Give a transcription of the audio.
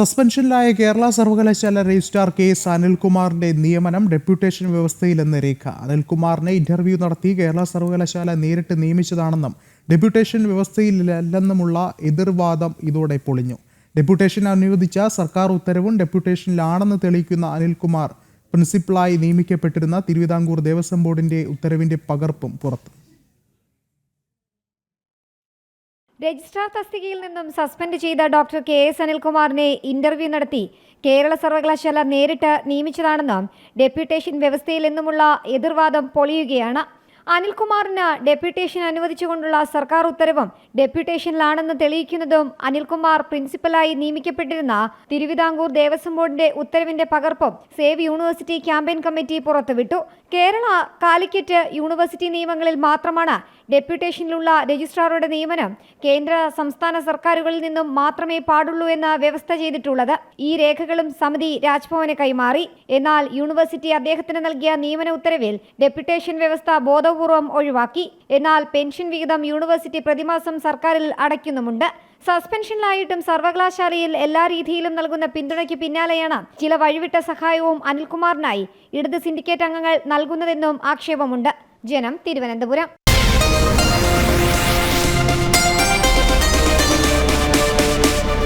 സസ്പെൻഷനിലായ കേരള സർവകലാശാല registrar K S അനിൽകുമാറിന്റെ നിയമനം deputation വ്യവസ്ഥയിലെന്ന് രേഖ. അനിൽകുമാറിനെ interview നടത്തി കേരള സർവകലാശാല നേരിട്ട് നിയമിച്ചതാണെന്നും ഡെപ്യൂട്ടേഷൻ വ്യവസ്ഥയിലല്ലെന്നുമുള്ള എതിർവാദം ഇതോടെ പൊളിഞ്ഞു. ഡെപ്യൂട്ടേഷൻ അനുവദിച്ച സർക്കാർ ഉത്തരവും ഡെപ്യൂട്ടേഷനിലാണെന്ന് തെളിയിക്കുന്ന അനിൽകുമാർ പ്രിൻസിപ്പളായി നിയമിക്കപ്പെട്ടിരുന്ന തിരുവിതാംകൂർ ദേവസ്വം ബോർഡിന്റെ ഉത്തരവിന്റെ പകർപ്പും പുറത്തു. രജിസ്ട്രാർ തസ്തികയിൽ നിന്നും സസ്പെൻഡ് ചെയ്ത ഡോക്ടർ കെ എസ് അനിൽകുമാറിനെ ഇന്റർവ്യൂ നടത്തി. കേരള സർവകലാശാല നേരിട്ട് നിയമിച്ചതാണെന്നും ഡെപ്യൂട്ടേഷൻ വ്യവസ്ഥയിൽ നിന്നുമുള്ള എതിർവാദം പൊളിയുകയാണ്. അനിൽകുമാറിന് ഡെപ്യൂട്ടേഷൻ അനുവദിച്ചുകൊണ്ടുള്ള സർക്കാർ ഉത്തരവും ഡെപ്യൂട്ടേഷനിലാണെന്ന് തെളിയിക്കുന്നതും അനിൽകുമാർ പ്രിൻസിപ്പലായി നിയമിക്കപ്പെട്ടിരുന്ന തിരുവിതാംകൂർ ദേവസ്വം ബോർഡിന്റെ ഉത്തരവിന്റെ പകർപ്പും സേവ് യൂണിവേഴ്സിറ്റി ക്യാമ്പയിൻ കമ്മിറ്റി പുറത്തുവിട്ടു. കേരള കാലിക്കറ്റ് യൂണിവേഴ്സിറ്റി നിയമങ്ങളിൽ മാത്രമാണ് ഡെപ്യൂട്ടേഷനിലുള്ള രജിസ്ട്രാറുടെ നിയമനം കേന്ദ്ര സംസ്ഥാന സർക്കാരുകളിൽ നിന്നും മാത്രമേ പാടുള്ളൂ എന്ന് വ്യവസ്ഥ ചെയ്തിട്ടുള്ളത്. ഈ രേഖകളും സമിതി രാജ്ഭവന് കൈമാറി. എന്നാൽ യൂണിവേഴ്സിറ്റി അദ്ദേഹത്തിന് നൽകിയ നിയമന ഉത്തരവിൽ ഡെപ്യൂട്ടേഷൻ വ്യവസ്ഥ ബോധപൂർവം ഒഴിവാക്കി. എന്നാൽ പെൻഷൻ വിഹിതം യൂണിവേഴ്സിറ്റി പ്രതിമാസം സർക്കാരിൽ അടയ്ക്കുന്നുമുണ്ട്. സസ്പെൻഷനിലായിട്ടും സർവകലാശാലയിൽ എല്ലാ രീതിയിലും നൽകുന്ന പിന്തുണയ്ക്ക് പിന്നാലെയാണ് ചില വഴിവിട്ട സഹായവും അനിൽകുമാറിനായി. ഇടത് സിൻഡിക്കേറ്റ് അംഗങ്ങൾ നൽകുന്നതെന്നും ആക്ഷേപമുണ്ട്. ജനം തിരുവനന്തപുരം.